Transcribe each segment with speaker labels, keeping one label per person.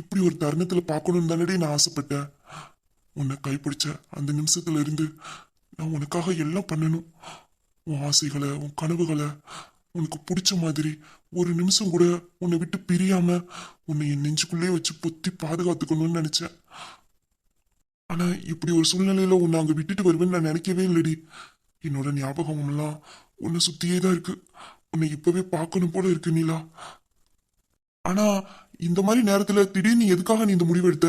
Speaker 1: இப்படி ஒரு தருணத்துல பார்க்கணும்னு தானடி நான் ஆசைப்பட்டேன். உன்னை கைப்பிடிச்ச அந்த நிமிஷத்துல இருந்து நான் உனக்காக எல்லாம் பண்ணணும். உன் ஆசைகளை உன் கனவுகளை உனக்கு பிடிச்ச மாதிரி ஒரு நிமிஷம் கூட உன்னை விட்டு பிரியாம உன்னை என் நெஞ்சுக்குள்ளே வச்சு பொத்தி பாதுகாத்துக்கணும்னு நினைச்சேன். ஆனா இப்படி ஒரு சூழ்நிலையில உன்னை அங்க விட்டுட்டு வருவேன்னு நான் நினைக்கவே இல்லடி. என்னோட ஞாபகம் எல்லாம் உன்னை சுத்தியே தான் இருக்கு. உன்னை இப்பவே பார்க்கணும் போல இருக்கு நீலா. ஆனா இந்த மாதிரி நேரத்துல திடீர்னு எதுக்காக நீ இந்த முடிவு எடுத்த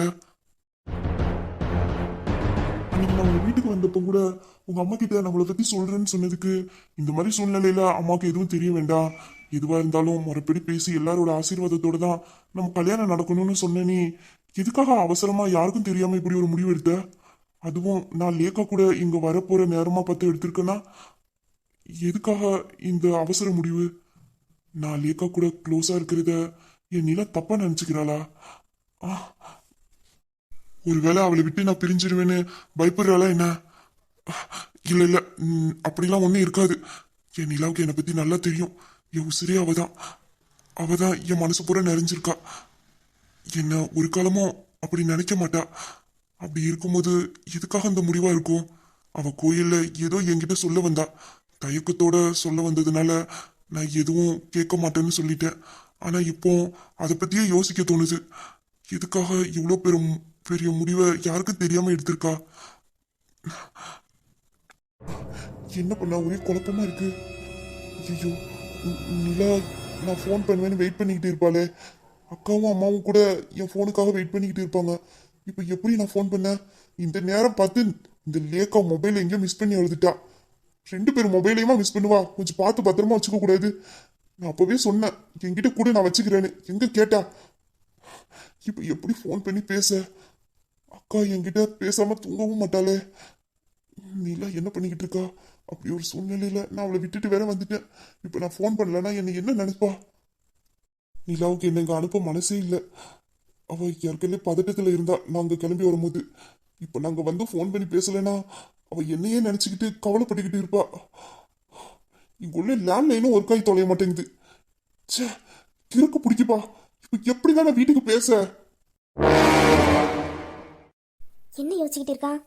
Speaker 1: அன்னைக்கு நான் உங்க வீட்டுக்கு வந்தப்ப கூட உங்க அம்மா கிட்ட நம்மளை பத்தி சொல்றேன்னு சொன்னதுக்கு இந்த மாதிரி சூழ்நிலையில அம்மாவுக்கு எதுவும் தெரிய வேண்டாம். எதுவா இருந்தாலும் முறைப்படி பேசி எல்லாரோட ஆசீர்வாதத்தோட தான் நம்ம கல்யாணம் நடக்கணும்னு சொன்ன நீ எதுக்காக அவசரமா யாருக்கும் தெரியாம இப்படி ஒரு முடிவு எடுத்த அதுவும் நான் லேக்கா கூட இங்க வரப்போற நேரமா பார்த்து எடுத்திருக்கேன்னா எதுக்காக இந்த அவசர முடிவு? நான் லேக்கா கூட க்ளோஸா இருக்கிறத என் நிலா தப்பா நினைச்சுக்கிறாளா? ஒருவேளை அவளை விட்டு நான் பிரிஞ்சிருவேன்னு பயப்படுறாளா என்ன? இல்ல இல்ல. அப்படிலாம் ஒண்ணும் இருக்காது. என் நிலாவுக்கு என்னை பத்தி நல்லா தெரியும். என் உசிரே அவதான். அவதான் என் மனசு பூரா நிறைஞ்சிருக்கா. என்ன ஒரு காலமும் அப்படி நினைக்க மாட்டா. அப்படி இருக்கும்போது எதுக்காக அந்த முடிவா இருக்கும்? அவ கோயில்ல ஏதோ என்கிட்ட சொல்ல வந்தா. தயக்கத்தோட சொல்ல வந்ததுனால நான் எதுவும் கேட்க மாட்டேன்னு சொல்லிட்டேன். ஆனா இப்போ அதை பத்தியே யோசிக்க தோணுது. எதுக்காக இவ்வளோ பெரும் பெரிய முடிவை யாருக்கும் தெரியாம எடுத்திருக்கா? என்ன பண்ண ஒரே குழப்பமா இருக்கு. ஐயோ நிலா நான் ஃபோன் பண்ணுவேன்னு வெயிட் பண்ணிக்கிட்டு இருப்பாளே. அக்காவும் அம்மாவும் கூட என் ஃபோனுக்காக வெயிட் பண்ணிக்கிட்டு இருப்பாங்க. இப்போ எப்படி நான் ஃபோன் பண்ணேன் இந்த நேரம் பார்த்து இந்த லேக்கா மொபைல் எங்கேயோ மிஸ் பண்ணி எழுதிட்டா ரெண்டு பேரும் மொபைலையுமா மிஸ் பண்ணுவா? கொஞ்சம் பார்த்து பத்திரமா வச்சுக்க கூடாது. நான் அப்பவே சொன்னேன் என்கிட்ட கூட நான் வச்சுக்கிறேன்னு. எங்க கேட்டா இப்போ எப்படி ஃபோன் பண்ணி பேச? அக்கா என்கிட்ட பேசாம தூங்கவும் மாட்டாளே. நீலாம் என்ன பண்ணிக்கிட்டு இருக்கா? அப்படி ஒரு சூழ்நிலையில நான் அவளை விட்டுட்டு வேற வந்துட்டேன். இப்போ நான் ஃபோன் பண்ணலன்னா என்னை என்ன நினைப்பா? நிலாவுக்கு என்னை அனுப்ப மனசே இல்லை. அவ ஏற்கனவே பதட்டத்தில் இருந்தா நாங்கள் கிளம்பி வரும்போது. இப்போ நாங்கள் வந்து ஃபோன் பண்ணி பேசலைன்னா அவள் என்னையே நினச்சிக்கிட்டு கவலைப்பட்டுக்கிட்டு இருப்பா. இங்குள்ள லேண்ட்லைனும் ஒர்க் ஆகி தொலைய மாட்டேங்குது. ச்சே கிறுக்கு பிடிக்குப்பா. இப்போ எப்படி நான் வீட்டுக்கு பேச?
Speaker 2: என்ன யோசிச்சுக்கிட்டு இருக்கான்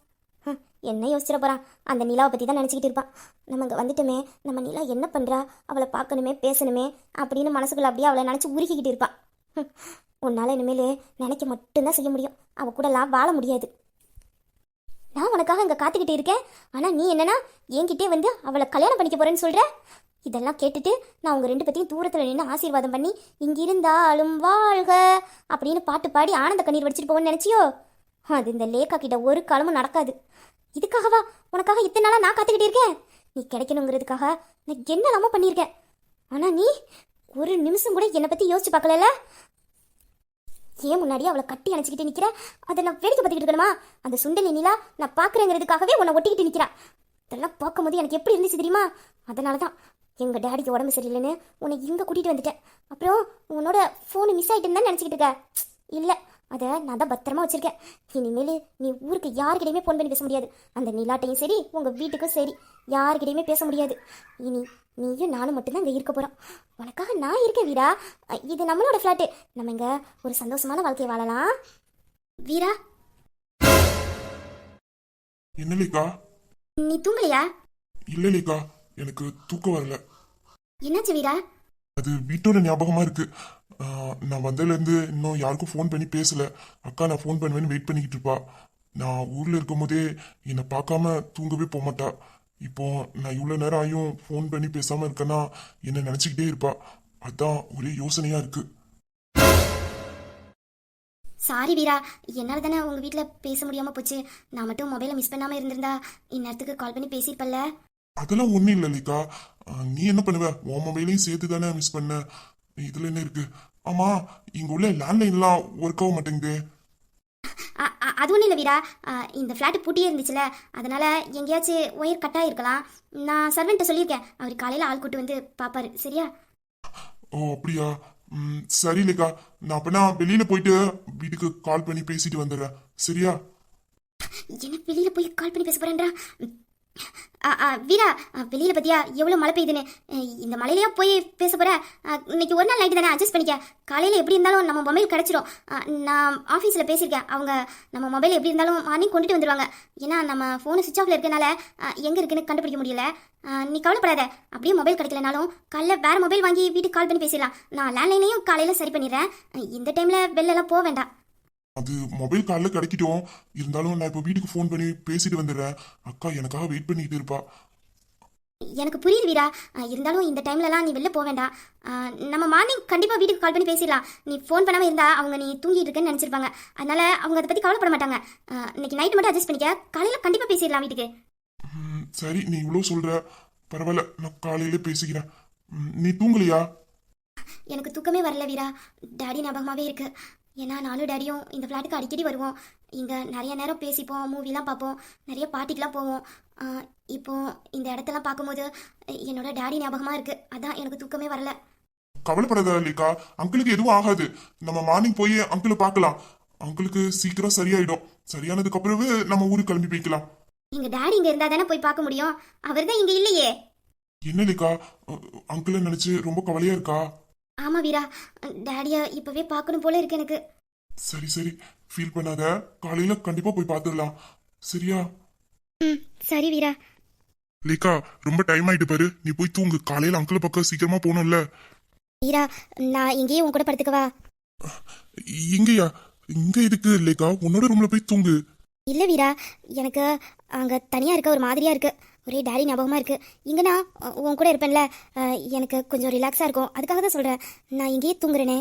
Speaker 2: என்ன யோசிச்சிட போகிறான் அந்த நிலாவை பற்றி தான் நினச்சிக்கிட்டு இருப்பான் நம்ம இங்கே வந்துட்டோமே நம்ம நிலா என்ன பண்ணுறா அவளை பார்க்கணுமே பேசணுமே அப்படின்னு மனசுக்குள்ள அப்படியே அவளை நினச்சி உருகிக்கிட்டு இருப்பான் உன்னால் இனிமேல் நினைக்க மட்டும்தான் செய்ய முடியும். அவள் கூடலாம் வாழ முடியாது. நான் உனக்காக இங்கே காத்துக்கிட்டு இருக்கேன். ஆனால் நீ என்னன்னா என்கிட்டே வந்து அவளை கல்யாணம் பண்ணிக்க போறேன்னு சொல்கிற இதெல்லாம் கேட்டுட்டு நான் உங்கள் ரெண்டு பேத்தையும் தூரத்தில் நின்று ஆசீர்வாதம் பண்ணி இங்கிருந்தாலும் வாழ்க அப்படின்னு பாட்டு பாடி ஆனந்த கண்ணீர் வடிச்சிட்டு போவோன்னு நினச்சியோ? அது இந்த லேக்கா கிட்ட ஒரு காலமும் நடக்காது. இதுக்காகவா? உனக்காக இத்தனை நாளாக நான் காத்துக்கிட்டு இருக்கேன். நீ கிடைக்கணுங்கிறதுக்காக நான் என்னெல்லாமோ பண்ணியிருக்கேன். ஆனால் நீ ஒரு நிமிஷம் கூட என்னை பற்றி யோசிச்சு பார்க்கல ஏன் முன்னாடி அவளை கட்டி அணைச்சிக்கிட்டு நிற்கிற அதை நான் வேடிக்கை பார்த்துக்கிட்டு இருக்கணுமா? அந்த சுண்டலி நிலா நான் பார்க்குறேங்கிறதுக்காகவே உன்னை ஒட்டிக்கிட்டு நிற்கிறா இதெல்லாம் பார்க்கும்போது எனக்கு எப்படி இருந்துச்சு தெரியுமா? அதனால தான் எங்கள் டேடிக்கு உடம்பு சரியில்லைன்னு உன்னை இங்கே கூட்டிகிட்டு வந்துட்டேன். அப்புறம் உன்னோட ஃபோனு மிஸ் ஆகிட்டுன்னு தான் நினச்சிக்கிட்டு இருக்க. இல்லை அதை நான் தான் பத்திரமா வச்சிருக்கேன். இனிமேல் நீ ஊருக்கு யார்கிட்டயுமே ஃபோன் பண்ணி பேச முடியாது. அந்த நிலாட்டையும் சரி உங்கள் வீட்டுக்கும் சரி யார்கிட்டயுமே பேச முடியாது. இனி நீயும் நானும் மட்டும்தான் இங்கே இருக்க போகிறோம் உனக்காக நான் இருக்கேன் வீரா. இது நம்மளோட ஃப்ளாட்டு நம்ம இங்கே ஒரு சந்தோஷமான வாழ்க்கையை வாழலாம். வீரா.
Speaker 1: என்ன லேக்கா
Speaker 2: நீ தூங்கலையா?
Speaker 1: இல்ல லேக்கா எனக்கு தூக்கம் வரல.
Speaker 2: என்னாச்சு வீரா?
Speaker 1: அது வீட்டோட ஞாபகமாக இருக்குது நான் வந்ததுலேருந்து இன்னும் யாருக்கும் ஃபோன் பண்ணி பேசலை. அக்கா நான் ஃபோன் பண்ணுவேன்னு வெயிட் பண்ணிக்கிட்டு இருப்பா. நான் ஊரில் இருக்கும் போதே என்னை பார்க்காம தூங்கவே போக மாட்டா. இப்போ நான் இவ்வளோ நேரம் ஆயும் ஃபோன் பண்ணி பேசாமல் இருக்கேன்னா என்னை நினச்சிக்கிட்டே இருப்பா. அதான் ஒரே யோசனையாக இருக்குது
Speaker 2: சாரி வீரா என்னால் தானே உங்கள் வீட்டில் பேச முடியாமல் போச்சு. நான் மட்டும் மொபைலை மிஸ் பண்ணாமல் இருந்திருந்தா இந்நேரத்துக்கு கால் பண்ணி பேசியிருப்பல்ல.
Speaker 1: அதெல்லாம் ஒண்ணும் இல்ல ஆஹ், நீ என்ன பண்ணுவ? உன் மொபைலையும் சேர்த்து தானே மிஸ் பண்ண. இதுல என்ன இருக்கு? ஆமா இங்க உள்ள லேண்ட்லைன்லாம் ஒர்க் ஆக மாட்டேங்குதே.
Speaker 2: அது ஒன்றும் இல்லை வீரா. இந்த ஃப்ளாட்டு பூட்டியே இருந்துச்சுல. அதனால எங்கேயாச்சும் ஒயர் கட்டாக இருக்கலாம் நான் சர்வெண்ட்டை சொல்லியிருக்கேன். அவர் காலையில் ஆள் கூட்டு வந்து பார்ப்பாரு சரியா?
Speaker 1: ஓ அப்படியா? சரி லேக்கா நான் அப்பனா வெளியில போயிட்டு வீட்டுக்கு கால் பண்ணி பேசிட்டு வந்துடுறேன். சரியா?
Speaker 2: என்ன வெளியில் போய் கால் பண்ணி பேச அ, வீரா வெளியில் வெளியில பத்தியா? எவ்வளவு மழை பெய்யுதுன்னு. இந்த மழையிலயா போய் பேச போற. இன்னைக்கு ஒரு நாள் நைட்டு தானே? அட்ஜஸ்ட் பண்ணிக்க. காலையில எப்படி இருந்தாலும் நம்ம மொபைல் கிடைச்சிரும். நான் ஆஃபீஸ்ல பேசியிருக்கேன். அவங்க நம்ம மொபைல் எப்படி இருந்தாலும் மார்னிங் கொண்டுட்டு வந்துருவாங்க. ஏன்னா நம்ம ஃபோனு சுவிச் ஆஃப்ல இருக்கனால எங்கே எங்க இருக்குன்னு கண்டுபிடிக்க முடியல. நீ கவலைப்படாத. அப்படியே மொபைல் கிடைக்கலனாலும் காலைல வேற மொபைல் வாங்கி வீட்டுக்கு கால் பண்ணி பேசிடலாம். நான் லேண்ட்லைனையும் காலையில சரி பண்ணிடுறேன். இந்த டைம்ல வெளிலலாம் போக வேண்டாம்.
Speaker 1: அது மொபைல் காலில் கிடைக்கட்டும். இருந்தாலும் நான் இப்போ வீட்டுக்கு ஃபோன் பண்ணி பேசிட்டு வந்துடுறேன். அக்கா எனக்காக வெயிட் பண்ணிக்கிட்டு இருப்பா.
Speaker 2: எனக்கு புரியுது வீரா. இருந்தாலும் இந்த டைம்லலாம் நீ வெளில போக வேண்டாம். நம்ம மார்னிங் கண்டிப்பாக வீட்டுக்கு கால் பண்ணி பேசிடலாம். நீ ஃபோன் பண்ணாமல் இருந்தா அவங்க நீ தூங்கிட்டு இருக்கேன்னு நினச்சிருப்பாங்க. அதனால அவங்க அதை பற்றி கவலைப்பட மாட்டாங்க. இன்னைக்கு நைட் மட்டும் அட்ஜஸ்ட் பண்ணிக்க. காலையில் கண்டிப்பாக பேசிடலாம் வீட்டுக்கு.
Speaker 1: சரி நீ இவ்வளோ சொல்ற. பரவாயில்ல நான் காலையில பேசிக்கிறேன். நீ தூங்கலையா?
Speaker 2: எனக்கு தூக்கமே வரல வீரா. டேடி ஞாபகமாகவே இருக்கு. ஏன்னா நானும் டேடியும் இந்த ஃப்ளாட்டுக்கு அடிக்கடி வருவோம். இங்கே நிறைய நேரம் பேசிப்போம் மூவிலாம் பார்ப்போம் நிறைய பார்ட்டிக்கெலாம் போவோம். அஹ் இப்போ இந்த இடத்தெல்லாம் பார்க்கும்போது என்னோட டேடி ஞாபகமாக இருக்குது அதான் எனக்கு தூக்கமே வரல.
Speaker 1: கவலைப்படாத லேக்கா அங்கிளுக்கு எதுவும் ஆகாது. நம்ம மார்னிங் போய் அங்கிளை பார்க்கலாம். அங்கிளுக்கு சீக்கிரம் சரியாயிடும். சரியானதுக்கு அப்புறமே நம்ம ஊருக்கு கிளம்பி போய்க்கலாம்.
Speaker 2: எங்கள் டேடி இங்கே இருந்தால் தானே போய் பார்க்க முடியும்? அவர் தான் இங்கே இல்லையே.
Speaker 1: என்ன லேக்கா அங்கிளை நினைச்சு ரொம்ப கவலையா இருக்கா?
Speaker 2: ஆமா வீரா. டேடியா இப்பவே பார்க்கணும் போல இருக்கு எனக்கு.
Speaker 1: சரி சரி. ஃபீல் பண்ணாத. காலையில கண்டிப்பா போய் பார்த்துடலாம். சரியா?
Speaker 2: ம் சரி வீரா.
Speaker 1: லேக்கா ரொம்ப டைம் ஆயிட்டு பாரு. நீ போய் தூங்கு. காலையில அங்கிள் பக்கம் சீக்கிரமா போகணும்ல.
Speaker 2: வீரா நான் இங்கேயே உன் கூட படுத்துக்கவா
Speaker 1: இங்கயா? இங்க எதுக்கு லேக்கா உன்னோட ரூம்ல போய் தூங்கு.
Speaker 2: இல்ல வீரா. எனக்கு அங்க தனியா இருக்க ஒரு மாதிரியா இருக்கு. ஒரே டேடி ஞாபகமா இருக்கு. இங்க நான் அ, உன் கூட இருப்பேன்ல. எனக்கு கொஞ்சம் ரிலாக்ஸா இருக்கும். அதுக்காக தான் சொல்றேன். நான் இங்கேயே தூங்குறேனே.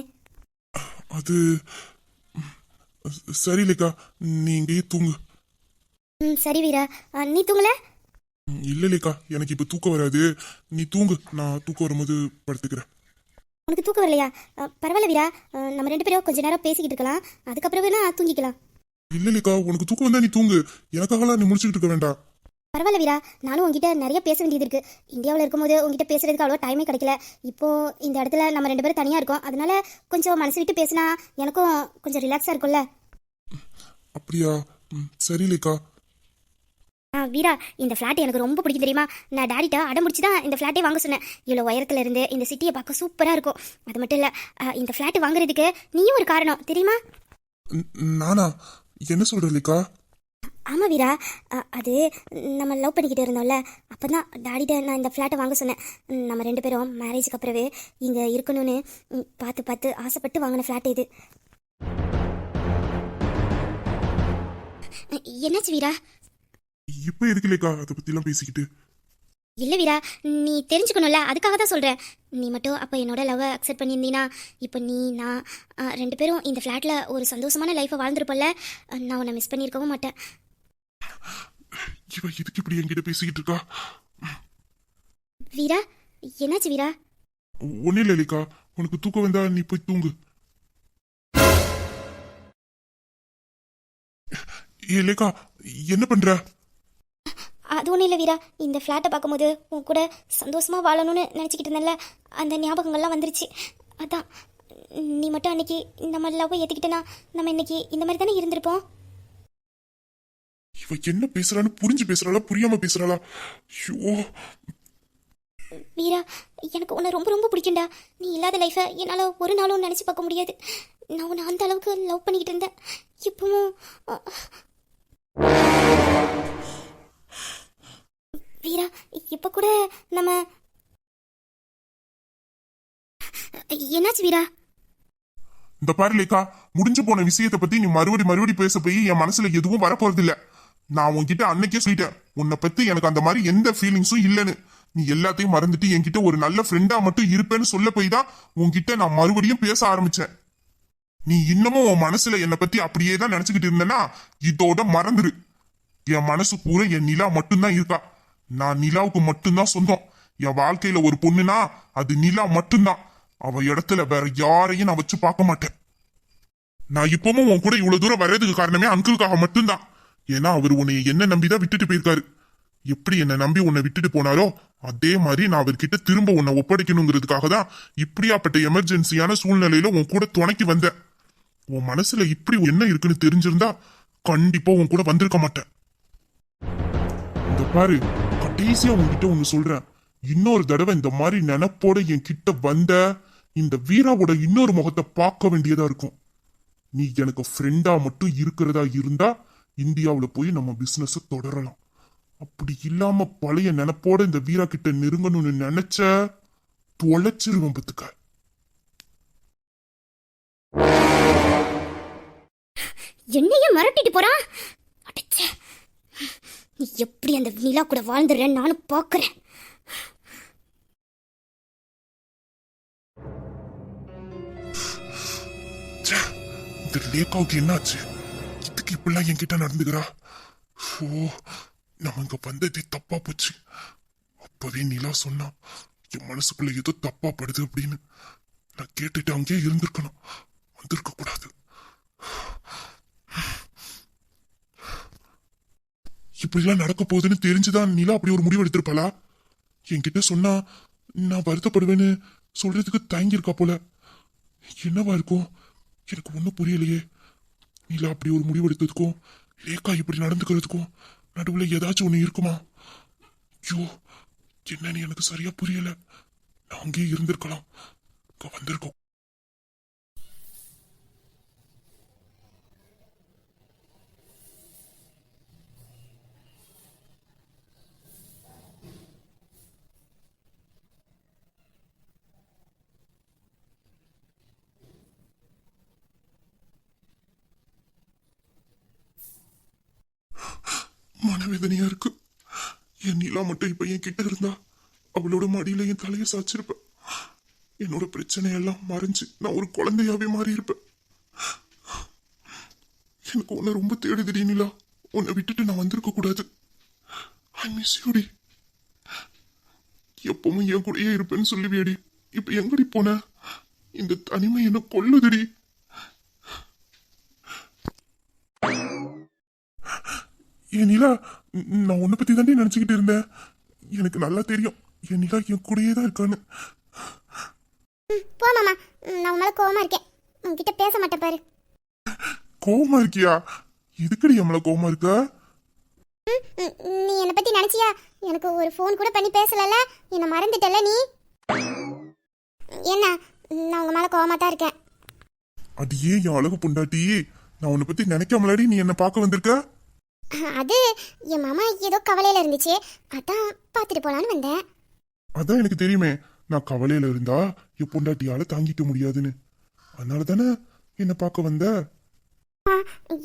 Speaker 1: அது சரி லேக்கா நீ இங்கேயே தூங்கு.
Speaker 2: ம் சரி வீரா. நீ தூங்கல?
Speaker 1: இல்ல லேக்கா எனக்கு இப்ப தூக்கம் வராது. நீ தூங்கு. நான் தூக்கம் வரும்போது படுத்துக்கிறேன்.
Speaker 2: உனக்கு தூக்கம் வரலையா? பரவாயில்ல வீரா. நம்ம ரெண்டு பேரும் கொஞ்ச நேரம் பேசிக்கிட்டு இருக்கலாம். அதுக்கப்புறம் வேணா தூங்கிக்கலாம்.
Speaker 1: இல்ல லேக்கா உனக்கு தூக்கம் வந்தா நீ தூங்கு. எனக்காகலாம் நீ முடிச்சுக்கிட்டு இருக்க வேண்டாம்.
Speaker 2: பரவாயில்ல வீரா நானும் உங்ககிட்ட நிறைய பேச வேண்டியது இருக்கு. இந்தியாவில் இருக்கும்போது உங்ககிட்ட பேசுறதுக்கு அவ்வளோ டைமே கிடைக்கல. இப்போ இந்த இடத்துல நம்ம ரெண்டு பேரும் தனியாக இருக்கோம். அதனால கொஞ்சம் மனசு விட்டு பேசினா எனக்கும் கொஞ்சம் ரிலாக்ஸாக இருக்கும்ல?
Speaker 1: அப்படியா? சரி லேக்கா.
Speaker 2: ஆ வீரா இந்த ஃப்ளாட் எனக்கு ரொம்ப பிடிக்கும் தெரியுமா? நான் டேடிட்ட அடம் முடிச்சு தான் இந்த ஃப்ளாட்டே வாங்க சொன்னேன். இவ்வளோ உயரத்துல இருந்து இந்த சிட்டியை பார்க்க சூப்பராக இருக்கும். அது மட்டும் இல்லை இந்த ஃப்ளாட் வாங்குறதுக்கு நீயும் ஒரு காரணம் தெரியுமா?
Speaker 1: நானா? என்ன சொல்ற லேக்கா?
Speaker 2: ஆமாம் வீரா. அது நம்ம லவ் பண்ணிக்கிட்டு இருந்தோம்ல. அப்போ தான் டாடிட்ட நான் இந்த ஃப்ளாட்டை வாங்க சொன்னேன். நம்ம ரெண்டு பேரும் மேரேஜுக்கு அப்புறவே இங்கே இருக்கணும்னு பார்த்து பார்த்து ஆசைப்பட்டு வாங்கின ஃப்ளாட் இது. என்னாச்சு வீரா?
Speaker 1: இப்ப எதுக்கு லேக்கா அதை எல்லாம் பேசிக்கிட்டு?
Speaker 2: இல்லை வீரா நீ தெரிஞ்சுக்கணும்ல அதுக்காக தான் சொல்கிறேன் நீ மட்டும் அப்போ என்னோட லவ்வை அக்செப்ட் பண்ணியிருந்தீன்னா இப்போ நீ நான் ரெண்டு பேரும் இந்த ஃப்ளாட்டில் ஒரு சந்தோஷமான லைஃப்பை வாழ்ந்துருப்போம்ல அ, நான் உன்னை மிஸ் பண்ணியிருக்கவும் மாட்டேன்.
Speaker 1: இவ எதுக்கு இப்படி என்கிட்ட பேசிக்கிட்டு இருக்கா?
Speaker 2: வீரா என்னாச்சு வீரா?
Speaker 1: ஒன்னும் இல்ல லேக்கா உனக்கு தூக்கம் வந்தா நீ போய் தூங்கு. ஏ லேக்கா என்ன பண்ற?
Speaker 2: அது ஒன்றும் இல்லை வீரா. இந்த ஃப்ளாட்டை பார்க்கும்போது உன் கூட சந்தோஷமாக வாழணும்னு நினச்சிக்கிட்டு இருந்தேன்ல. அந்த ஞாபகங்கள்லாம் வந்துருச்சு. அதான் நீ மட்டும் அன்னைக்கு நம்ம லவ்வை ஏற்றுக்கிட்டேன்னா நம்ம இன்னைக்கு இந்த மாதிரி தானே இருந்திருப்போம்?
Speaker 1: இவ என்ன பேசுறான்னு புரிஞ்சு பேசுறாளா? புரியாம பேசுறாளா? ஐயோ.
Speaker 2: வீரா எனக்கு உன்னை ரொம்ப ரொம்ப பிடிக்கும்டா. நீ இல்லாத லைஃப்பை என்னால் ஒரு நாளும் நினச்சி பார்க்க முடியாது. நான் உன்னை அந்த அளவுக்கு லவ் பண்ணிக்கிட்டு இருந்தேன். இப்போவும் வீரா இப்போ கூட நம்ம என்னாச்சு வீரா
Speaker 1: இந்த பாரு லேக்கா முடிஞ்சு போன விஷயத்தை பத்தி நீ மறுபடி மறுபடி பேச போய் என் மனசுல எதுவும் வரப்போறது இல்ல நான் உன்கிட்ட அன்னைக்கே சொல்லிட்டேன். உன்னை பத்தி எனக்கு அந்த மாதிரி எந்த ஃபீலிங்ஸும் இல்லைன்னு. நீ எல்லாத்தையும் மறந்துட்டு என்கிட்ட ஒரு நல்ல ஃப்ரெண்டா மட்டும் இருப்பேன்னு சொல்ல போய் தான் உன்கிட்ட நான் மறுபடியும் பேச ஆரம்பிச்சேன். நீ இன்னமும் உன் மனசுல என்னை பத்தி அப்படியே தான் நினைச்சுக்கிட்டு இருந்தேன்னா இதோட மறந்துரு. என் மனசு பூரா என் நிலா மட்டும்தான் இருக்கா. நான் நிலாவுக்கு மட்டும்தான் சொந்தம். என் வாழ்க்கையில ஒரு பொண்ணுனா அது நிலா மட்டும்தான். அவ இடத்துல வேற யாரையும் நான் வச்சு பார்க்க மாட்டேன். நான் இப்பவும் உன் கூட இவ்வளவு தூரம் வர்றதுக்கு காரணமே அங்கிளுக்காக மட்டும்தான். ஏன்னா அவர் உன்னை என்ன நம்பிதான் விட்டுட்டு போயிருக்காரு. எப்படி என்னை நம்பி உன்னை விட்டுட்டு போனாரோ அதே மாதிரி நான் அவர்கிட்ட திரும்ப உன்னை ஒப்படைக்கணுங்கிறதுக்காக தான் இப்படியாப்பட்ட எமர்ஜென்சியான சூழ்நிலையில உன் கூட துணைக்கு வந்தேன். உன் மனசுல இப்படி என்ன இருக்குன்னு தெரிஞ்சிருந்தா கண்டிப்பா உன் கூட வந்திருக்க மாட்டேன். இந்த பாரு கடைசியா உன்கிட்ட ஒண்ணு சொல்றேன். இன்னொரு தடவை இந்த மாதிரி நினைப்போட என் கிட்ட வந்த இந்த வீராவோட இன்னொரு முகத்தை பார்க்க வேண்டியதா இருக்கும். நீ எனக்கு ஃப்ரெண்டா மட்டும் இருக்கிறதா இருந்தா இந்தியாவுல போய் நம்ம பிசினஸ் தொடரலாம். அப்படி இல்லாம பழைய நினைப்போட இந்த வீரா கிட்ட நெருங்கணும்னு நினைச்ச தொலைச்சிருவேன் பத்துக்க
Speaker 3: என்னையே மிரட்டிட்டு போறான் நீ எப்படி அந்த நிலா கூட வாழ்ந்துடுற நானும் பார்க்கறேன்.
Speaker 1: ச்சே, இந்த லேக்காவுக்கு என்னாச்சு? எதுக்கு இப்படிலாம் என்கிட்ட நடந்துக்கிறா. ஓ நம்ம இங்க வந்ததே தப்பா போச்சு. அப்பவே நிலா சொன்னா என் மனசுக்குள்ள ஏதோ தப்பா படுது அப்படின்னு. நான் கேட்டுட்டு அங்கேயே இருந்திருக்கணும். வந்திருக்க கூடாது. இப்படிலாம் நடக்க போகுதுன்னு தெரிஞ்சுதான் நிலா அப்படி ஒரு முடிவு எடுத்திருப்பாளா? என்கிட்ட சொன்னா நான் வருத்தப்படுவேன்னு சொல்றதுக்கு தயங்கியிருக்கா போல. என்னவா இருக்கும்? எனக்கு ஒன்றும் புரியலையே. நீலா அப்படி ஒரு முடிவு எடுத்ததுக்கும் லேக்கா இப்படி நடந்துக்கிறதுக்கும் நடுவில் ஏதாச்சும் ஒன்று இருக்குமா? ஐயோ என்னன்னு எனக்கு சரியா புரியல. நான் அங்கேயே இருந்திருக்கலாம். இங்கே வந்திருக்கோம். மனவேதனையா இருக்கு. என் நிலா மட்டும் இப்ப என் கிட்ட இருந்தா அவளோட மடியில என் தலையை சாச்சிருப்பேன் என்னோட பிரச்சனையெல்லாம் மறைஞ்சு நான் ஒரு குழந்தையாவே மாறி இருப்பேன் எனக்கு உன்னை ரொம்ப தேடுதுடி நிலா. உன்னை விட்டுட்டு நான் வந்திருக்க கூடாது. ஐ மிஸ் யூடி எப்பவும் என் கூடயே இருப்பேன்னு சொல்லுவியடி. இப்ப எங்கடி போன? இந்த தனிமை என்ன கொல்லுதுடி. என் நிலா நான் உன்னை பத்தி தாண்டி நினைச்சுக்கிட்டு இருந்தேன். எனக்கு நல்லா தெரியும். என் நிலா என் கூடயே தான் இருக்கான்னு.
Speaker 3: போ மாமா. நான் உன் மேல கோவமா இருக்கேன். உன்கிட்ட பேச மாட்டேன் பாரு.
Speaker 1: கோவமா இருக்கியா? எதுக்கடி எம்மள கோவமா இருக்க?
Speaker 3: நீ என்னை பத்தி நினைச்சியா? எனக்கு ஒரு ஃபோன் கூட பண்ணி பேசலல என்னை மறந்துட்டல நீ? என்ன? நான் உங்க மேல கோவமா தான் இருக்கேன்.
Speaker 1: அது ஏன் என் அழகு பொண்டாட்டி. நான் உன்னை பத்தி நினைக்காமலாடி நீ என்ன பார்க்க வந்திருக்க?
Speaker 3: அது என் மாமா ஏதோ கவலையில இருந்துச்சு. அதான் பார்த்துட்டு போலான்னு வந்தேன்.
Speaker 1: அதான் எனக்கு தெரியுமே. நான் கவலையில இருந்தா என் பொண்டாட்டியால தாங்கிக்க முடியாதுன்னு. அதனால தானே என்ன பார்க்க வந்த?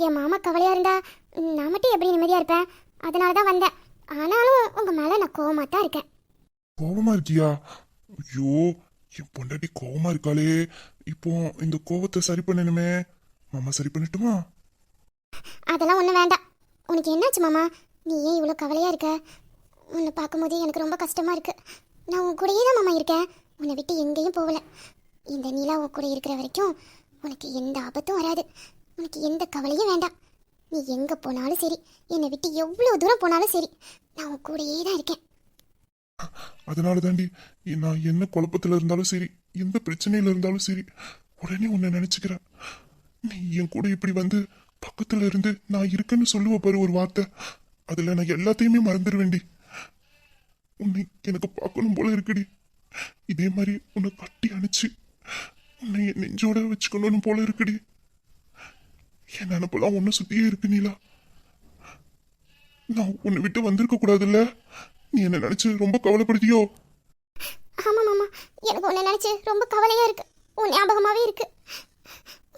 Speaker 3: என் மாமா கவலையா இருந்தா நான் மட்டும் எப்படி நிம்மதியா இருப்பேன்? அதனால தான் வந்தேன். ஆனாலும் உங்க மேல நான் கோவமா தான் இருக்கேன்.
Speaker 1: கோவமா இருக்கியா? ஐயோ என் பொண்டாட்டி கோவமா இருக்காளே. இப்போ இந்த கோவத்தை சரி பண்ணணுமே. மாமா சரி பண்ணட்டுமா?
Speaker 3: அதெல்லாம் ஒன்றும் வேண்டாம். உனக்கு என்னாச்சு மாமா? நீ ஏன் இவ்வளோ கவலையாக இருக்க? உன்னை பார்க்கும்போது எனக்கு ரொம்ப கஷ்டமாக இருக்கு. நான் உன் கூடயே தான் மாமா இருக்கேன். உன்னை விட்டு எங்கேயும் போகல. இந்த நிலா உன் கூட இருக்கிற வரைக்கும் உனக்கு எந்த ஆபத்தும் வராது. உனக்கு எந்த கவலையும் வேண்டாம். நீ எங்கே போனாலும் சரி என்னை விட்டு எவ்வளோ தூரம் போனாலும் சரி நான் உன் கூடயே தான் இருக்கேன்.
Speaker 1: அதனால தாண்டி நான் என்ன குழப்பத்துல இருந்தாலும் சரி எந்த பிரச்சனையில இருந்தாலும் சரி உடனே உன்னை நினைச்சுக்கிறேன். நீ என் கூட இப்படி வந்து பக்கத்துல இருந்து நான் இருக்கேன்னு சொல்லுவ பாரு ஒரு வார்த்தை. அதுல நான் எல்லாத்தையுமே மறந்துடுவேண்டி உன்னை எனக்கு பார்க்கணும் போல இருக்குடி. இதே மாதிரி உன்னை கட்டி அணைச்சு உன்னை என் நெஞ்சோட வச்சுக்கணும்னு போல இருக்குடி. என் நினப்பெல்லாம் உன்னை சுத்தியே இருக்கு நீலா. நான் உன்னை விட்டு வந்திருக்க கூடாதுல்ல? நீ என்ன நினைச்சு ரொம்ப கவலைப்படுத்தியோ?
Speaker 3: ஆமாம் மாமா. எனக்கு உன்னை நினைச்சு ரொம்ப கவலையா இருக்கு. உன் ஞாபகமாவே இருக்கு.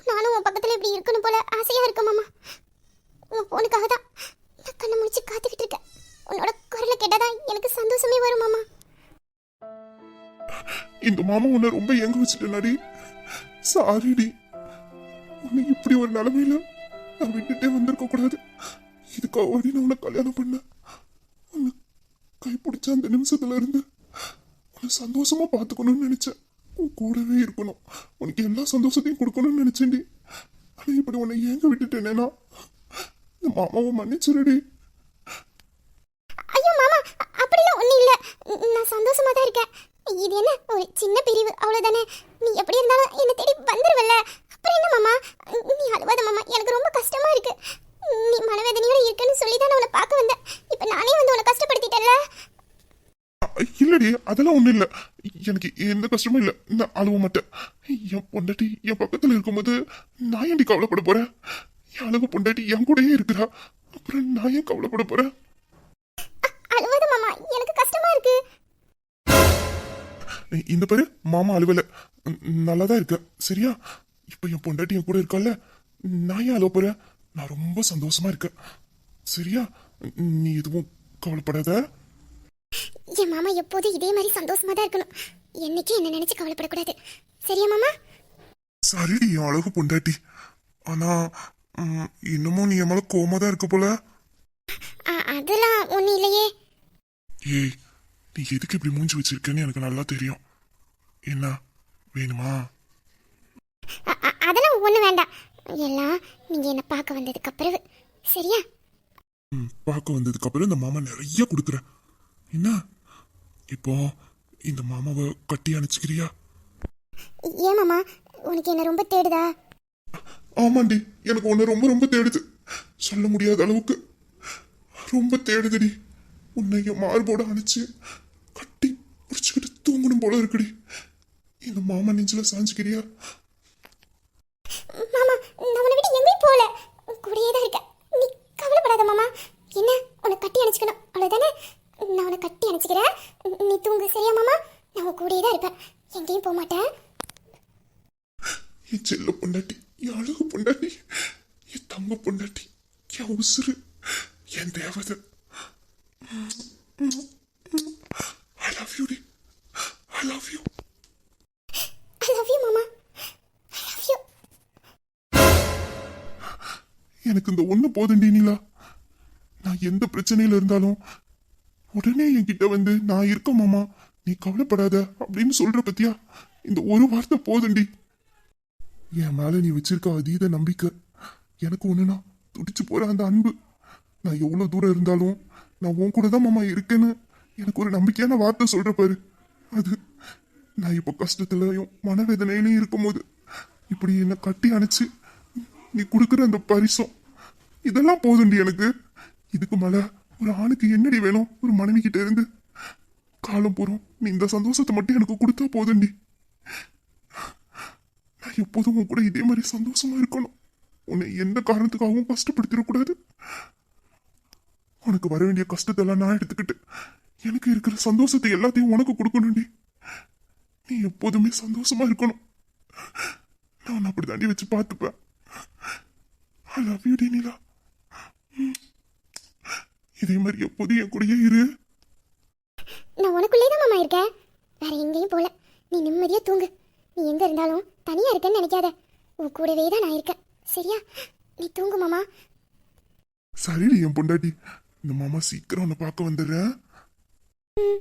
Speaker 3: நானும் உன் பக்கத்தில் இப்படி இருக்கணும் போல ஆசையாக இருக்கு மாமா. உன் ஃபோனுக்காக தான் நான் கண்ணை முடிச்சு காத்துக்கிட்டு இருக்கேன். உன்னோட குரலை கேட்டாதான் எனக்கு சந்தோஷமே வரும் மாமா.
Speaker 1: இந்த மாமா உன்னை ரொம்ப எங்க வச்சுட்டேனாடி. சாரிடி. உன்னை இப்படி ஒரு நிலைமையில நான் விட்டுட்டே வந்திருக்க கூடாது. இதுக்காக நான் உன்னை கல்யாணம் பண்ண உன்னை கைப்பிடிச்ச அந்த நிமிஷத்துல இருந்து உன்னை சந்தோஷமா பார்த்துக்கணும்னு நினைச்சேன். உன் கூடவே இருக்கணும். உனக்கு எல்லா சந்தோஷத்தையும் கொடுக்கணும்னு நினைச்சேன்டி. ஆனால் இப்படி உன்னை ஏங்க விட்டுட்டேனேனா இந்த மாமாவை மன்னிச்சிருடி.
Speaker 3: ஐயோ மாமா அப்படிலாம் ஒன்றும் இல்லை. நான் சந்தோஷமாக தான் இருக்கேன். இது என்ன? ஒரு சின்ன பிரிவு அவ்வளோதானே நீ எப்படி இருந்தாலும் என்னை தேடி வந்துருவல்ல. அப்புறம் என்ன மாமா? நீ அழுவாத மாமா. எனக்கு ரொம்ப கஷ்டமாக இருக்கு. நீ மனவேதனையோடு இருக்குன்னு சொல்லி தான் நான் உன்னை பார்க்க வந்தேன். இப்போ நான்
Speaker 1: இல்லடி அதெல்லாம் ஒண்ணும் இல்ல. எனக்கு எந்த கஷ்டமும் இல்ல. நான் அழுவ மாட்டேன். என் பொண்டாட்டி என் பக்கத்துல இருக்கும்போது நான் ஏன்டி கவலைப்பட போறேன்? என் அழகு பொண்டாட்டி என் கூடயே இருக்கிறா. அப்புறம் நான் ஏன் கவலைப்பட
Speaker 3: மாமா எனக்கு கஷ்டமா இருக்கு.
Speaker 1: இந்த பாரு மாமா அழுவல. நல்லா தான் இருக்க. சரியா? இப்ப என் பொண்டாட்டி என் கூட இருக்கல்ல நான் ஏன் அழுவ போறேன்? நான் ரொம்ப சந்தோஷமா இருக்கேன். சரியா? நீ எதுவும் கவலைப்படாத.
Speaker 3: என் மாமா எப்போதும் இதே மாதிரி சந்தோஷமா தான் இருக்கணும். என்னைக்கும் என்ன நினைச்சு கவலைப்படக்கூடாது. சரியா மாமா?
Speaker 1: சரிடி என் அழகு பொண்டாட்டி. ஆனா ம், இன்னமும் நீ என் மேல கோமா தான் இருக்க போல?
Speaker 3: அ- அதெல்லாம் ஒன்றும் இல்லையே.
Speaker 1: ஏய் நீ எதுக்கு இப்படி மூஞ்சி வச்சிருக்கேன்னு எனக்கு நல்லா தெரியும். என்ன வேணுமா?
Speaker 3: அ- அ- அதெல்லாம் ஒன்றும் வேண்டாம். எல்லாம் நீங்கள் என்னை பார்க்க வந்ததுக்கு அப்புறம் சரியா?
Speaker 1: ம், பார்க்க வந்ததுக்கு அப்புறம் இந்த மாமா நிறைய கொடுக்குறேன் என்ன? இப்போ இந்த மாமாவை கட்டி அணைச்சிக்கிறியா?
Speaker 3: ஏன் மாமா? உனக்கு என்ன ரொம்ப தேடுதா?
Speaker 1: ஆமாண்டி எனக்கு உன்னை ரொம்ப ரொம்ப தேடுது. சொல்ல முடியாத அளவுக்கு. ரொம்ப தேடுதுடி. உன்னை என் மார்போட அணைச்சு கட்டி பிடிச்சிக்கிட்டு தூங்கணும் போல இருக்குடி. இந்த மாமா நெஞ்சில சாஞ்சுக்கிறியா
Speaker 3: மாமா நான் உன்னை விட்டு எங்கேயும் போகல உன் கூடயே தான் இருக்கேன் நீ கவலைப்படாத மாமா என்ன உன்னை கட்டி அணைச்சிக்கணும் அவ்வளோதானே நான் உன்னை கட்டி அணைச்சிக்கிறேன் நீ தூங்கு சரியா மாமா? நான் உன் கூடயே தான் இருப்பேன். எங்கேயும் போக மாட்டேன்.
Speaker 1: என் செல்ல பொண்டாட்டி என் அழகு பொண்டாட்டி என் தங்க பொண்டாட்டி என் உசுறு என் தேவதை. I love you D I love you
Speaker 3: I love you மாமா. ஐ லவ் யூ
Speaker 1: எனக்கு இந்த ஒண்ணு போதுண்டி நீலா. நான் எந்த பிரச்சனையில இருந்தாலும் உடனே என்கிட்ட வந்து நான் இருக்கேன் மாமா நீ கவலைப்படாத அப்படின்னு சொல்ற பத்தியா? இந்த ஒரு வார்த்தை போதுண்டி என் மேல நீ வச்சிருக்க அதீத நம்பிக்கை எனக்கு ஒண்ணுனா துடிச்சு போற அந்த அன்பு. நான் எவ்வளவு தூரம் இருந்தாலும் நான் உன் கூட தான் மாமா இருக்கேன்னு எனக்கு ஒரு நம்பிக்கையான வார்த்தை சொல்ற பாரு. அது நான் இப்போ கஷ்டத்துலயும் மனவேதனையிலையும் இருக்கும்போது இப்படி என்னை கட்டி அணைச்சு நீ கொடுக்குற அந்த பரிசம் இதெல்லாம் போதுண்டி எனக்கு. இதுக்கு மேலே ஒரு ஆணுக்கு என்னடி வேணும்? ஒரு மனைவி கிட்ட இருந்து. காலம் போறோம். நீ இந்த சந்தோஷத்தை மட்டும் எனக்கு கொடுத்தா போதண்டி நான் எப்போதும் உன் கூட இதே மாதிரி சந்தோஷமா இருக்கணும். உன்னை எந்த காரணத்துக்காகவும் கஷ்டப்படுத்திடக்கூடாது. உனக்கு வர வேண்டிய கஷ்டத்தெல்லாம் நான் எடுத்துக்கிட்டு எனக்கு இருக்கிற சந்தோஷத்தை எல்லாத்தையும் உனக்கு கொடுக்கணும்டி. நீ எப்போதுமே சந்தோஷமா இருக்கணும். நான் அப்படி தாண்டி வச்சு பார்த்துப்பேன். ஐ லவ் யூ டி நீலா ம். இதே மாதிரி எப்போதும் என் கூடயே இரு.
Speaker 3: நான் உனக்குள்ளே தான் மாமா இருக்கேன். வேற எங்கேயும் போல. நீ நிம்மதியா தூங்கு. நீ எங்க இருந்தாலும் தனியா இருக்கேன்னு நினைக்காத. உன் கூடவே தான் நான் இருக்கேன். சரியா? நீ தூங்கு மாமா.
Speaker 1: சரிடி என் பொண்டாட்டி. இந்த மாமா சீக்கிரம் உன்னை பார்க்க வந்துடுறேன்
Speaker 3: ம்.